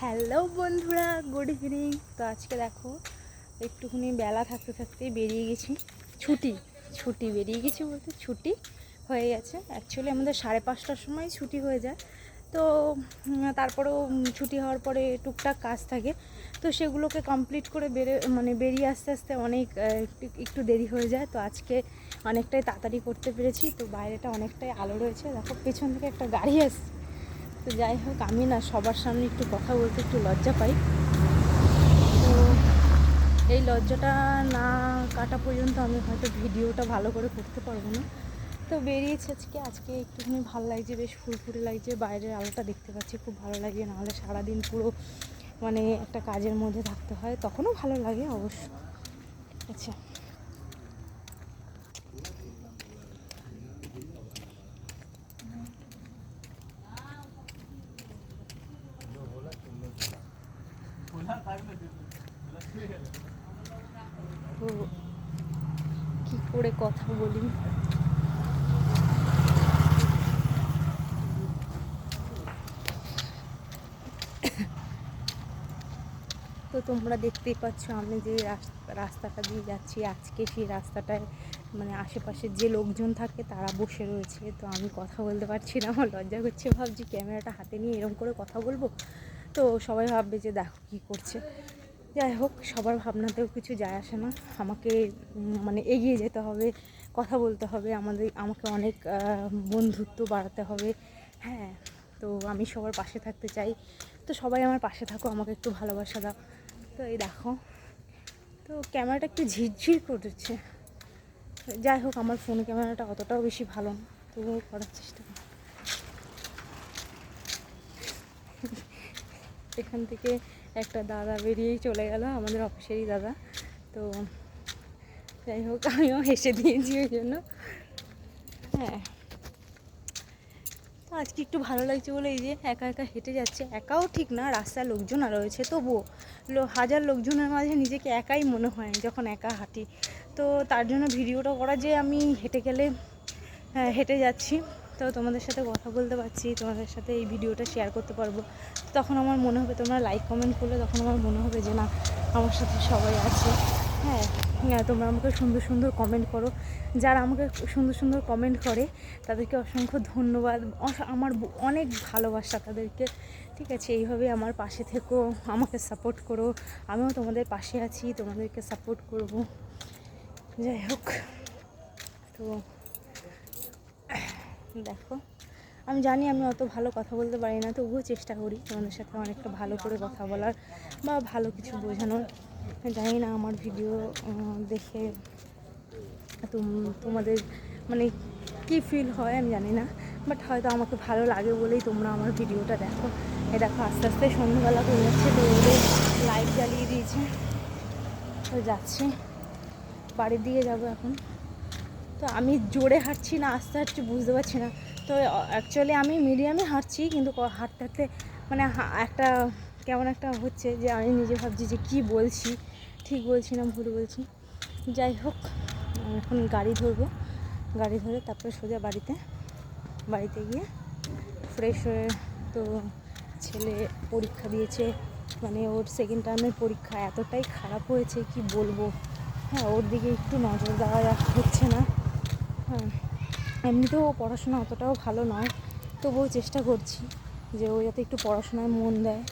Hello বন্ধুরা, good evening. তো আজকে দেখো, একটুখানি বেলা থাকতে থাকতেই বেরিয়ে গেছি। ছুটি ছুটি বেরিয়ে গেছি বলতে ছুটি হয়ে গেছে। অ্যাকচুয়ালি আমাদের সাড়ে পাঁচটার সময় ছুটি হয়ে যায়। তো তারপরেও ছুটি হওয়ার পরে টুকটাক কাজ থাকে। তো সেগুলোকে কমপ্লিট করে বেরে মানে বেরিয়ে আসতে আসতে অনেক একটু দেরি হয়ে যায়। তো আজকে অনেকটাই তাড়াতাড়ি করতে পেরেছি। তো বাইরেটা অনেকটাই আলো রয়েছে। দেখো, পেছন থেকে একটা গাড়ি আসছে। তো যাই হোক, আমি না সবার সামনে একটু কথা বলতে একটু লজ্জা পাই। তো এই লজ্জাটা না কাটা পর্যন্ত আমি হয়তো ভিডিওটা ভালো করে করতে পারব না। তো বেরিয়েছে আজকে। আজকে একটুখানি ভালো লাগছে, বেশ ফুরফুরে লাগছে। বাইরের আলোটা দেখতে পাচ্ছি, খুব ভালো লাগে। নাহলে সারাদিন পুরো মানে একটা কাজের মধ্যে থাকতে হয়। তখনও ভালো লাগে অবশ্য। আচ্ছা। তো কী করে কথা বলি। তো তোমরা দেখতেই পাচ্ছ আমি যে রাস- রাস্তাটা দিয়ে যাচ্ছি, আজকে সেই রাস্তাটায় মানে আশেপাশে যে লোকজন থাকে তারা বসে রয়েছে। তো আমি কথা বলতে পারছি না, আমার লজ্জা করছে। ভাবছি ক্যামেরাটা হাতে নিয়ে এরকম করে কথা বলব। তো সবাই ভাববে যে দেখো কী করছে। যাই হোক, সবার ভাবনাতেও কিছু যায় আসে না। আমাকে মানে এগিয়ে যেতে হবে, কথা বলতে হবে, আমাদের, আমাকে অনেক বন্ধুত্ব বাড়াতে হবে। হ্যাঁ তো আমি সবার পাশে থাকতে চাই। তো সবাই আমার পাশে থাকো, আমাকে একটু ভালোবাসা দাও। তো এই দেখো, তো ক্যামেরাটা একটু ঝিরঝির করছে। যাই হোক, আমার ফোন ক্যামেরাটা অতটাও বেশি ভালো না, তবুও করার চেষ্টা এখান থেকে একটা দাদা বেরিয়েই চলে গেল আমাদের অফিসেরই দাদা। তো যাই হোক আমিও হেসে দিয়েছি ওই জন্য। হ্যাঁ। তো আজকে একটু ভালো লাগছে বলে এই যে একা একা হেঁটে যাচ্ছে একাও ঠিক না রাস্তায় লোকজন আর রয়েছে তবুও হাজার লোকজনের মাঝে নিজেকে একাই মনে হয় যখন একা হাঁটি। তো তার জন্য ভিডিওটা করা যে আমি হেঁটে গেলে হ্যাঁ, হেঁটে যাচ্ছি। তো তোমাদের সাথে কথা বলতে পারছি তোমাদের সাথে এই ভিডিওটা শেয়ার করতে পারব। তখন আমার মনে হবে তোমরা লাইক কমেন্ট করলে তখন আমার মনে হবে যে না আমার সাথে সবাই আছে। হ্যাঁ হ্যাঁ, তোমরা আমাকে সুন্দর সুন্দর কমেন্ট করো। যারা আমাকে সুন্দর সুন্দর কমেন্ট করে তাদেরকে অসংখ্য ধন্যবাদ। আমার অনেক ভালোবাসা তাদেরকে। ঠিক আছে এইভাবে আমার পাশে থেকো আমাকে সাপোর্ট করো। আমিও তোমাদের পাশে আছি তোমাদেরকে সাপোর্ট করব। যাই হোক তো দেখো। আমি জানি আমি অত ভালো কথা বলতে পারি না, তবুও চেষ্টা করি তোমাদের সাথে অনেকটা ভালো করে কথা বলার বা ভালো কিছু বোঝানোর। জানি না আমার ভিডিও দেখে তোম- তোমাদের মানে কী ফিল হয় আমি জানি না। বাট হয়তো আমাকে ভালো লাগে বলেই তোমরা আমার ভিডিওটা দেখো। এ দেখো, আস্তে আস্তে সন্ধ্যাবেলা হয়ে যাচ্ছে তো ওদের লাইট জ্বালিয়ে দিয়েছে। তো যাচ্ছি। বাড়ির দিকে যাব এখন। তো আমি জোরে হাঁটছি না, আস্তে হাঁটছি, বুঝতে পারছি না। তো অ্যাকচুয়ালি আমি মিডিয়ামে হাঁটছি, কিন্তু হাঁটতে হাঁটতে মানে একটা কেমন একটা হচ্ছে যে আমি নিজে ভাবছি যে কি বলছি, ঠিক বলছি না, ভুল বলছি। যাই হোক, এখন গাড়ি ধরবো। গাড়ি ধরে তারপরে সোজা বাড়িতে বাড়িতে গিয়ে ফ্রেশ হয়ে তো ছেলে পরীক্ষা দিয়েছে। মানে ওর সেকেন্ড টার্মের পরীক্ষা এতটাই খারাপ হয়েছে, কি বলব? হ্যাঁ ওর দিকে একটু নজর দেওয়া হচ্ছে না। এমনিতেও ও পড়াশোনা অতটাও ভালো নয়, তবুও চেষ্টা করছি যে ও যাতে একটু পড়াশোনায় মন দেয়,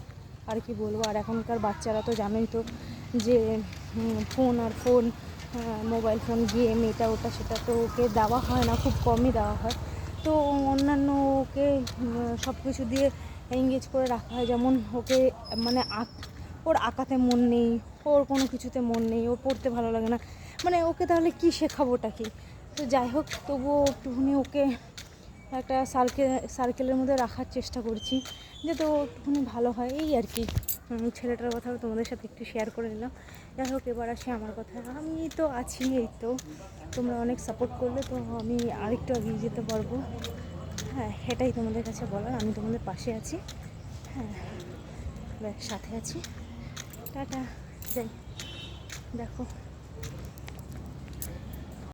আর কি বলব, আর এখনকার বাচ্চারা তো জানোই তো যে ফোন আর ফোন মোবাইল ফোন গেম এটা ওটা, সেটা তো ওকে দেওয়া হয় না, খুব কমই দেওয়া হয়। তো অন্যান্য ওকে সব কিছু দিয়ে এঙ্গেজ করে রাখা হয়, যেমন ওকে মানে আঁক, ওর আঁকাতে মন নেই, ওর কোনো কিছুতে মন নেই ওর পড়তে ভালো লাগে না মানে ওকে তাহলে কি শেখাবোটা কি তো যাই হোক, তবুও একটুখানি ওকে একটা সার্কেল সার্কেলের মধ্যে রাখার চেষ্টা করছি, যাতে ও একটুখানি ভালো হয়। এই আর কি। ছেলেটার কথাও তোমাদের সাথে একটু শেয়ার করে নিলাম। যাই হোক, এবার আসে আমার কথা আমি তো আছি এই তো। তোমরা অনেক সাপোর্ট করলে, তো আমি আরেকটু এগিয়ে যেতে পারব। হ্যাঁ এটাই তোমাদের কাছে বলার। আমি তোমাদের পাশে আছি। হ্যাঁ সাথে আছি। টাটা। যাই। দেখো।